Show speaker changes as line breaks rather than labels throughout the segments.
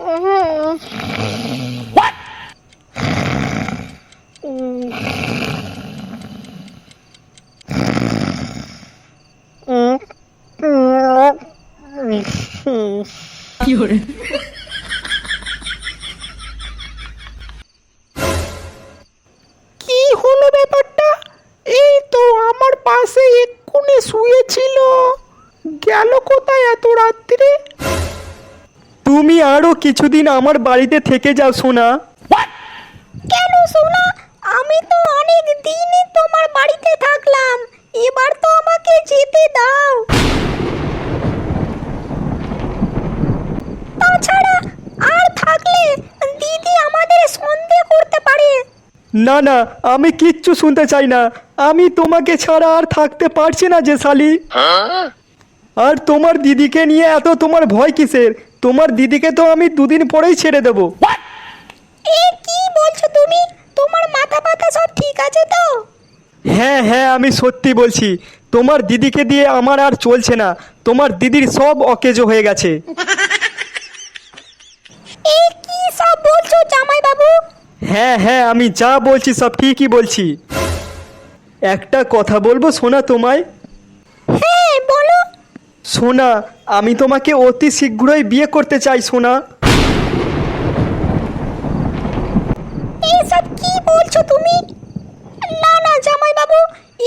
কি হলো ব্যাপারটা? এই তো আমার পাশে এক্ষুনি শুয়েছিল। গেল কোথায় এত রাত্রে?
তুমি আরও কিছুদিন আমার বাড়িতে থেকে যাও সোনা।
কেন সোনা? আমি তো অনেক দিনই তোমার বাড়িতে থাকলাম। এবার তো আমাকে যেতে দাও। তাছাড়া আর থাকলে দিদি আমাদের সন্দেহ করতে পারে।
না না আমি কিচ্ছু শুনতে চাই না। আমি তোমাকে ছাড়া আর থাকতে পারছি না যে শালি। আর তোমার দিদিকে নিয়ে এত তোমার ভয় কিসের? তোমার দিদিকে তো আমি দুদিন পরেই ছেড়ে দেবো।
এ কি বলছো তুমি? তোমার মাথা ব্যথা সব ঠিক আছে তো?
হ্যাঁ হ্যাঁ আমি সত্যি বলছি। তোমার দিদিকে দিয়ে আমার আর চলছে না। তোমার দিদির সব অকেজো হয়ে গেছে।
এ কি সব বলছো জামাই বাবু
হ্যাঁ হ্যাঁ আমি যা বলছি সব ঠিকই বলছি। একটা কথা বলব শোনা তোমায়। সোনা, আমি তোমাকে অতি শীঘ্রই বিয়ে করতে চাই, সোনা।
এইসব কি বলছো তুমি? না না জামাই বাবু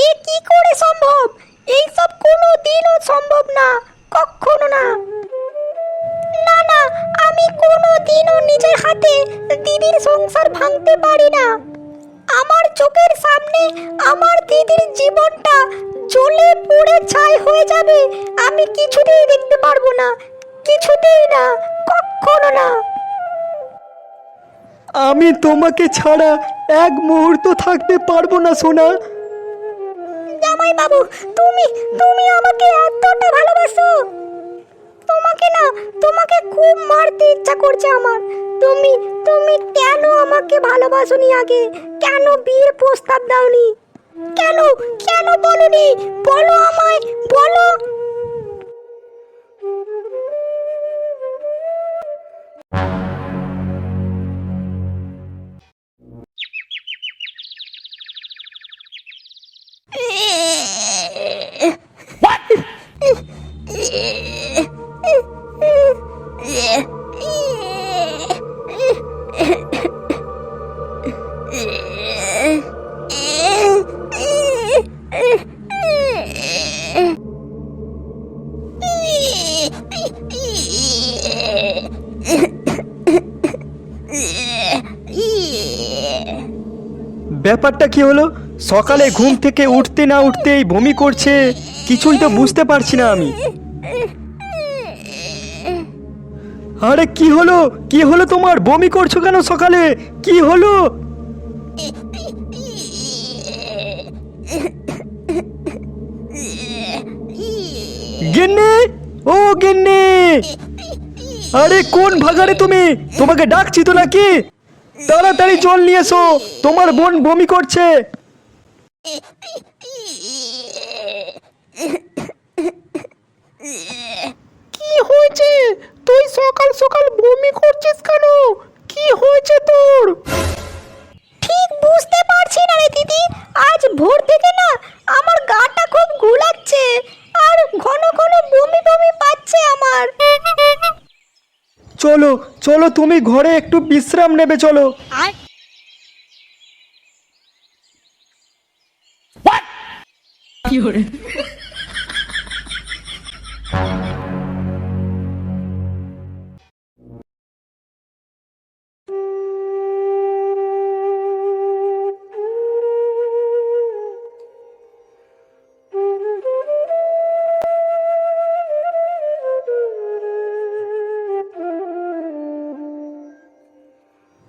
এ কি করে সম্ভব? এইসব কোনো দিনও সম্ভব না, কখনো না। না না আমি কোনো দিনও নিজের হাতে দিদির সংসার ভাঙতে পারি না। আমার চোখের সামনে আমার দিদির জীবনটা জ্বলে ছাই হয়ে যাবে আমি কিছুতেই দেখতে পারব না কিছুতেই না কখনো না।
আমি তোমাকে ছাড়া এক মুহূর্ত থাকতে পারব না সোনা।
জামাই বাবু তুমি তুমি আমাকে এতটা ভালোবাসো। তোমাকে না তোমাকে খুব মারতে ইচ্ছা করছে আমার। তুমি তুমি কেন আমাকে ভালোবাসোনি আগে? কেন বিয়ের প্রস্তাব দাওনি? কেন? কেন বলনি? বলো আমায় বলো।
ব্যাপারটা কি হলো? সকালে ঘুম থেকে উঠতে না উঠতেই বমি করছে, কিছুই তো বুঝতে পারছি না আমি। আরে কি হলো? কি হলো তোমার? বমি করছ কেন সকালে? কি হলো? আরে কোন ভাগারে তুমি? তোমাকে ডাকছি তো নাকি? তাড়াতাড়ি জল নিয়ে এসো তোমার বোন বমি করছে।
কি হয়েছে? তুই সকাল সকাল বমি করছিস কেন? কি হয়েছে তোর?
ঠিক বুঝতে পারছি না রে দিদি। আজ ভোর থেকে না
চলো তুমি ঘরে একটু বিশ্রাম নেবে চলো।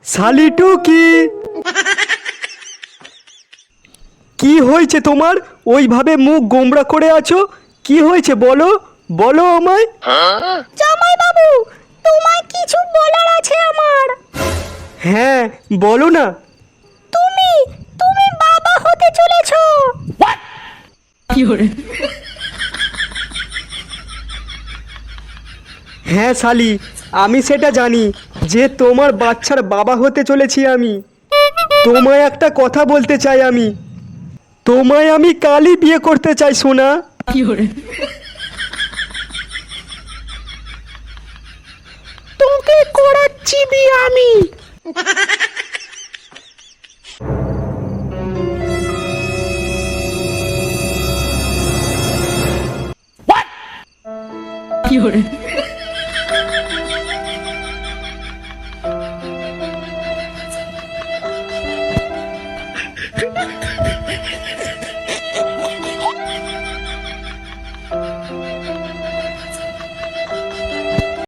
শালিটু কি কি হয়েছে তোমার? ওইভাবে মুখ গোমড়া করে আছো? কি হয়েছে বলো? বলো আমায়।
জামাই বাবু তোমায় কিছু বলার আছে আমার।
হ্যাঁ বলো না।
তুমি তুমি বাবা হতে চলেছো।
হ্যাঁ শালি আমি সেটা জানি যে তোমার বাচ্চার বাবা হতে চলেছি আমি। তোমায় একটা কথা বলতে চাই আমি। তোমায় আমি কালই বিয়ে করতে চাই সোনা।
তোকে করাচ্ছি বিয়ে আমি।
কি